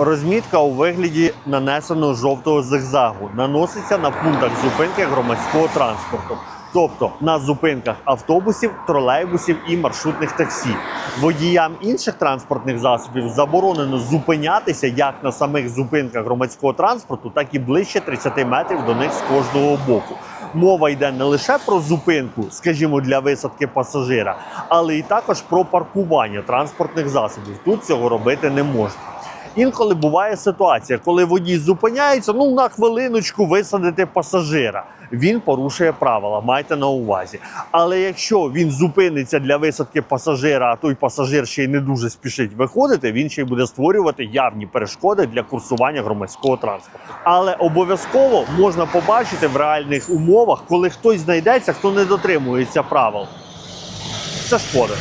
Розмітка у вигляді нанесеного жовтого зигзагу наноситься на пунктах зупинки громадського транспорту, тобто на зупинках автобусів, тролейбусів і маршрутних таксі. Водіям інших транспортних засобів заборонено зупинятися як на самих зупинках громадського транспорту, так і ближче 30 метрів до них з кожного боку. Мова йде не лише про зупинку, скажімо, для висадки пасажира, але і також про паркування транспортних засобів. Тут цього робити не можна. Інколи буває ситуація, коли водій зупиняється, ну на хвилиночку висадити пасажира. Він порушує правила, майте на увазі. Але якщо він зупиниться для висадки пасажира, а той пасажир ще й не дуже спішить виходити, він ще й буде створювати явні перешкоди для курсування громадського транспорту. Але обов'язково можна побачити в реальних умовах, коли хтось знайдеться, хто не дотримується правил. Це шкода.